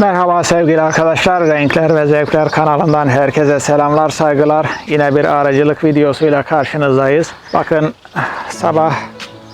Merhaba sevgili arkadaşlar. Renkler ve Zevkler kanalından herkese selamlar, saygılar. Yine bir aracılık videosuyla karşınızdayız. Bakın sabah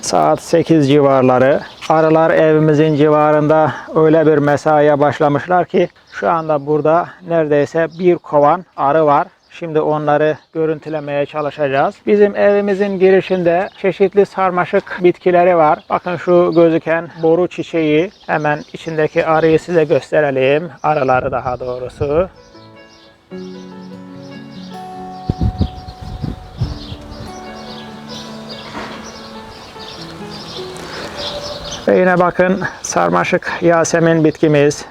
saat 8 civarları. Arılar evimizin civarında öyle bir mesaiye başlamışlar ki şu anda burada neredeyse bir kovan arı var. Şimdi onları görüntülemeye çalışacağız. Bizim evimizin girişinde çeşitli sarmaşık bitkileri var. Bakın şu gözüken boru çiçeği. Hemen içindeki arıyı size gösterelim. Arıları daha doğrusu. Ve yine bakın sarmaşık yasemin bitkimiz.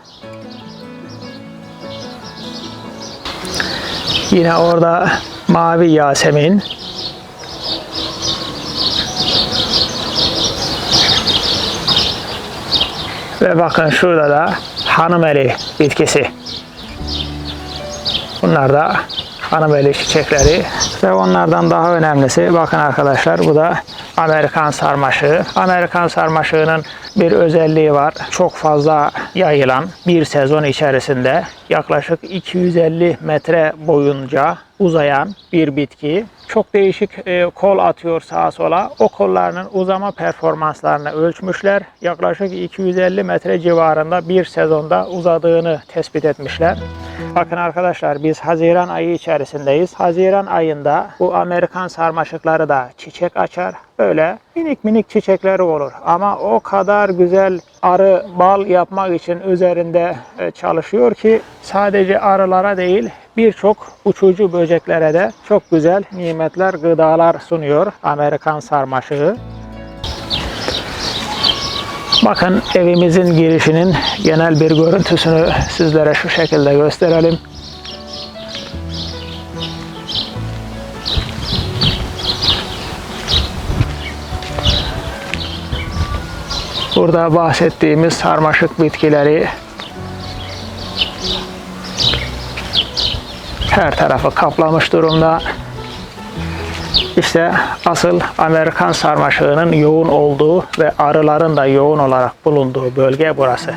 Yine orada mavi yasemin. Ve bakın şurada da hanımeli bitkisi. Bunlar da hanımeli çiçekleri. Ve onlardan daha önemlisi bakın arkadaşlar bu da Amerikan sarmaşığı. Amerikan sarmaşığının bir özelliği var. Çok fazla yayılan bir sezon içerisinde yaklaşık 250 metre boyunca uzayan bir bitki. Çok değişik e, kol atıyor sağa sola. O kollarının uzama performanslarını ölçmüşler. Yaklaşık 250 metre civarında bir sezonda uzadığını tespit etmişler. Bakın arkadaşlar biz Haziran ayı içerisindeyiz. Haziran ayında bu Amerikan sarmaşıkları da çiçek açar. Böyle minik minik çiçekleri olur. Ama o kadar güzel arı bal yapmak için üzerinde e, çalışıyor ki sadece arılara değil birçok uçucu böceklere de çok güzel nimetler, gıdalar sunuyor Amerikan sarmaşığı. Bakın evimizin girişinin genel bir görüntüsünü sizlere şu şekilde gösterelim. Burada bahsettiğimiz sarmaşık bitkileri her tarafı kaplamış durumda. İşte asıl Amerikan sarmaşığının yoğun olduğu ve arıların da yoğun olarak bulunduğu bölge burası.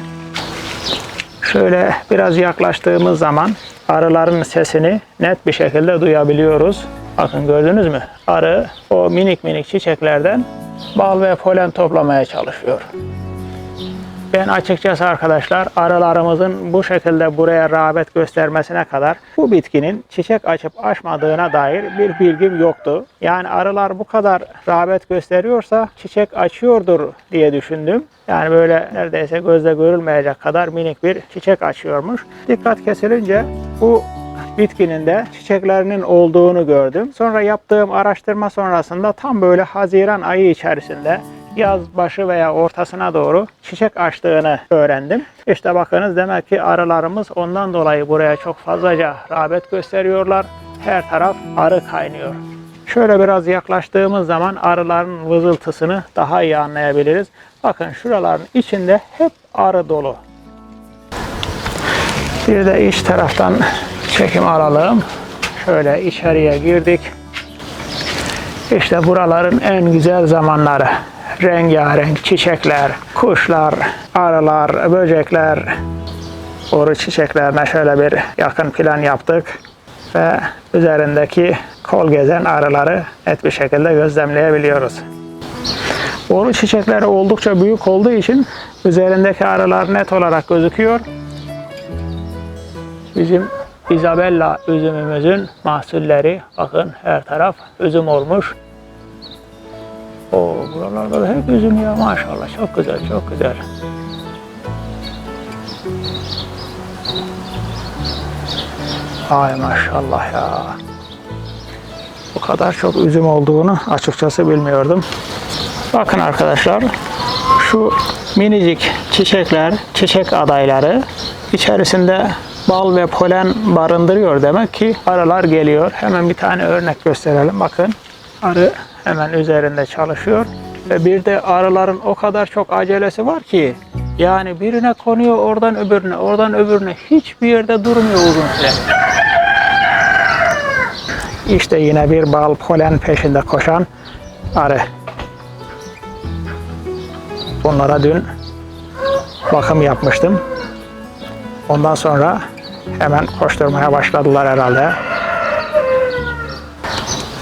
Şöyle biraz yaklaştığımız zaman arıların sesini net bir şekilde duyabiliyoruz. Bakın gördünüz mü? Arı o minik minik çiçeklerden bal ve polen toplamaya çalışıyor. Ben açıkçası arkadaşlar arılarımızın bu şekilde buraya rağbet göstermesine kadar bu bitkinin çiçek açıp açmadığına dair bir bilgim yoktu. Yani arılar bu kadar rağbet gösteriyorsa çiçek açıyordur diye düşündüm. Yani böyle neredeyse gözle görülmeyecek kadar minik bir çiçek açıyormuş. Dikkat kesilince bu bitkinin de çiçeklerinin olduğunu gördüm. Sonra yaptığım araştırma sonrasında tam böyle Haziran ayı içerisinde yaz başı veya ortasına doğru çiçek açtığını öğrendim. İşte bakınız demek ki arılarımız ondan dolayı buraya çok fazlaca rağbet gösteriyorlar. Her taraf arı kaynıyor. Şöyle biraz yaklaştığımız zaman arıların vızıltısını daha iyi anlayabiliriz. Bakın şuraların içinde hep arı dolu. Bir de iç taraftan çekim alalım. Şöyle içeriye girdik. İşte buraların en güzel zamanları. Rengarenk çiçekler, kuşlar, arılar, böcekler. Boru çiçeklerine şöyle bir yakın plan yaptık. Ve üzerindeki kol gezen arıları net bir şekilde gözlemleyebiliyoruz. Boru çiçekleri oldukça büyük olduğu için üzerindeki arılar net olarak gözüküyor. Bizim Isabella üzümümüzün mahsulleri bakın her taraf üzüm olmuş. O buralarda da hep üzüm ya maşallah çok güzel çok güzel. Ay maşallah ya. Bu kadar çok üzüm olduğunu açıkçası bilmiyordum. Bakın arkadaşlar şu minicik çiçekler, çiçek adayları içerisinde bal ve polen barındırıyor demek ki arılar geliyor. Hemen bir tane örnek gösterelim. Bakın arı hemen üzerinde çalışıyor. Ve bir de arıların o kadar çok acelesi var ki yani birine konuyor oradan öbürüne, oradan öbürüne hiçbir yerde durmuyor uzun süre. İşte yine bir bal polen peşinde koşan arı. Bunlara dün bakım yapmıştım. Ondan sonra hemen koşturmaya başladılar herhalde.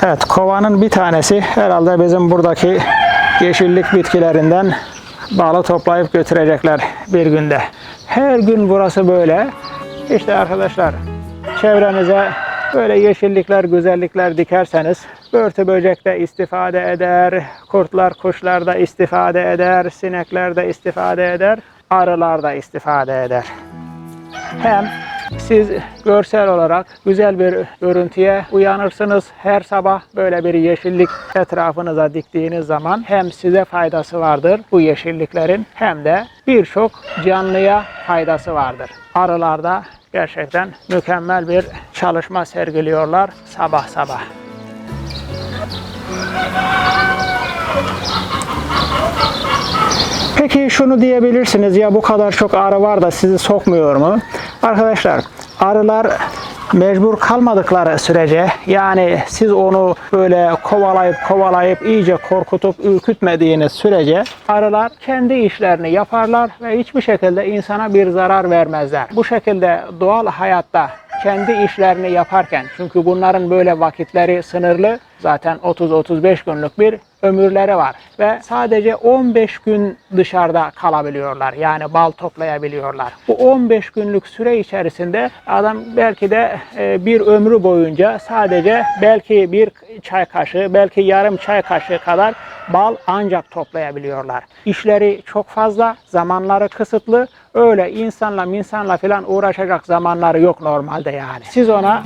Evet, kovanın bir tanesi herhalde bizim buradaki yeşillik bitkilerinden balı toplayıp götürecekler bir günde. Her gün burası böyle. İşte arkadaşlar çevrenize böyle yeşillikler, güzellikler dikerseniz börtü böcek de istifade eder, kurtlar, kuşlar da istifade eder, sinekler de istifade eder, arılar da istifade eder. Hem siz görsel olarak güzel bir görüntüye uyanırsınız. Her sabah böyle bir yeşillik etrafınıza diktiğiniz zaman hem size faydası vardır bu yeşilliklerin hem de birçok canlıya faydası vardır. Arılarda gerçekten mükemmel bir çalışma sergiliyorlar sabah sabah. Peki şunu diyebilirsiniz ya bu kadar çok arı var da sizi sokmuyor mu? Arkadaşlar arılar mecbur kalmadıkları sürece yani siz onu böyle kovalayıp kovalayıp iyice korkutup ürkütmediğiniz sürece arılar kendi işlerini yaparlar ve hiçbir şekilde insana bir zarar vermezler. Bu şekilde doğal hayatta kendi işlerini yaparken çünkü bunların böyle vakitleri sınırlı zaten 30-35 günlük bir ömürleri var ve sadece 15 gün dışarıda kalabiliyorlar. Yani bal toplayabiliyorlar. Bu 15 günlük süre içerisinde adam belki de e, bir ömrü boyunca sadece belki bir çay kaşığı, belki yarım çay kaşığı kadar bal ancak toplayabiliyorlar. İşleri çok fazla, zamanları kısıtlı. Öyle insanla insanla falan uğraşacak zamanları yok normalde yani. Siz ona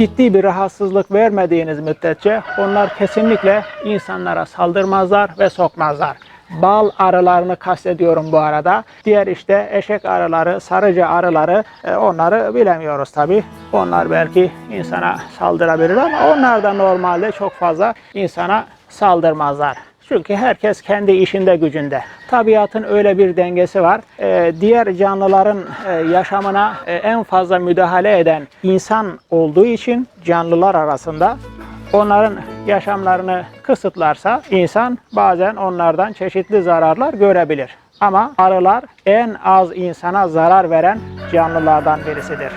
ciddi bir rahatsızlık vermediğiniz müddetçe onlar kesinlikle insanlara saldırmazlar ve sokmazlar. Bal arılarını kastediyorum bu arada. Diğer işte eşek arıları, sarıcı arıları e, onları bilemiyoruz tabi. Onlar belki insana saldırabilir ama onlar da normalde çok fazla insana saldırmazlar. Çünkü herkes kendi işinde gücünde. Tabiatın öyle bir dengesi var. Ee, diğer canlıların e, yaşamına e, en fazla müdahale eden insan olduğu için canlılar arasında onların yaşamlarını kısıtlarsa insan bazen onlardan çeşitli zararlar görebilir. Ama arılar en az insana zarar veren canlılardan birisidir.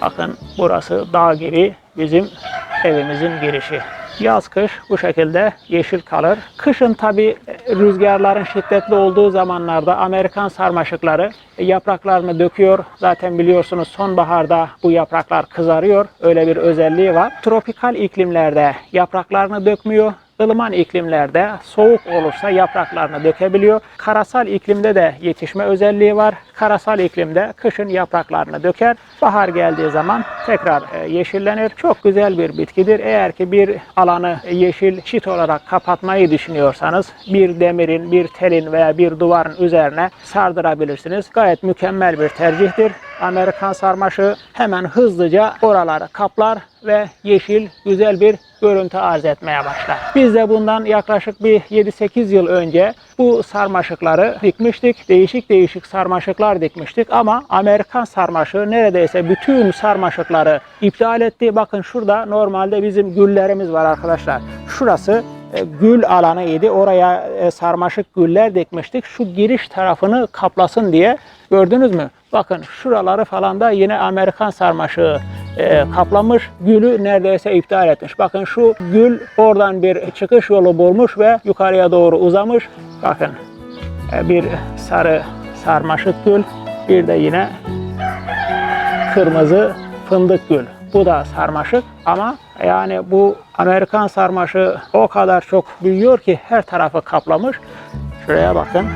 Bakın burası dağ gibi bizim evimizin girişi. Yaz kış bu şekilde yeşil kalır. Kışın tabi rüzgarların şiddetli olduğu zamanlarda Amerikan sarmaşıkları yapraklarını döküyor. Zaten biliyorsunuz sonbaharda bu yapraklar kızarıyor. Öyle bir özelliği var. Tropikal iklimlerde yapraklarını dökmüyor ılıman iklimlerde soğuk olursa yapraklarını dökebiliyor. Karasal iklimde de yetişme özelliği var. Karasal iklimde kışın yapraklarını döker. Bahar geldiği zaman tekrar e, yeşillenir. Çok güzel bir bitkidir. Eğer ki bir alanı yeşil çit olarak kapatmayı düşünüyorsanız bir demirin, bir telin veya bir duvarın üzerine sardırabilirsiniz. Gayet mükemmel bir tercihtir. Amerikan sarmaşığı hemen hızlıca oraları kaplar ve yeşil güzel bir görüntü arz etmeye başlar. Biz de bundan yaklaşık bir 7-8 yıl önce bu sarmaşıkları dikmiştik. Değişik değişik sarmaşıklar dikmiştik ama Amerikan sarmaşığı neredeyse bütün sarmaşıkları iptal etti. Bakın şurada normalde bizim güllerimiz var arkadaşlar. Şurası e, gül alanıydı. Oraya e, sarmaşık güller dikmiştik. Şu giriş tarafını kaplasın diye. Gördünüz mü? Bakın şuraları falan da yine Amerikan sarmaşığı e, kaplamış. Gülü neredeyse iptal etmiş. Bakın şu gül oradan bir çıkış yolu bulmuş ve yukarıya doğru uzamış. Bakın e, bir sarı sarmaşık gül. Bir de yine kırmızı fındık gül. Bu da sarmaşık ama yani bu Amerikan sarmaşığı o kadar çok büyüyor ki her tarafı kaplamış. Şuraya bakın.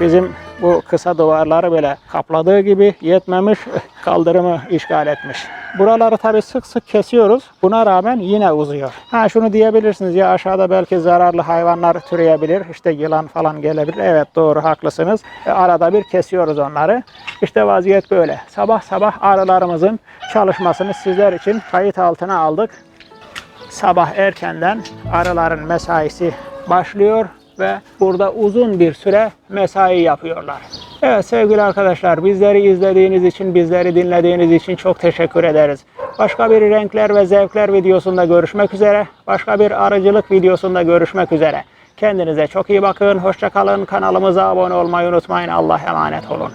Bizim bu kısa duvarları böyle kapladığı gibi yetmemiş kaldırımı işgal etmiş. Buraları tabi sık sık kesiyoruz. Buna rağmen yine uzuyor. Ha şunu diyebilirsiniz ya aşağıda belki zararlı hayvanlar türeyebilir. İşte yılan falan gelebilir. Evet doğru haklısınız. E, arada bir kesiyoruz onları. İşte vaziyet böyle. Sabah sabah arılarımızın çalışmasını sizler için kayıt altına aldık. Sabah erkenden arıların mesaisi başlıyor ve burada uzun bir süre mesai yapıyorlar. Evet sevgili arkadaşlar bizleri izlediğiniz için, bizleri dinlediğiniz için çok teşekkür ederiz. Başka bir renkler ve zevkler videosunda görüşmek üzere. Başka bir arıcılık videosunda görüşmek üzere. Kendinize çok iyi bakın. Hoşçakalın. Kanalımıza abone olmayı unutmayın. Allah emanet olun.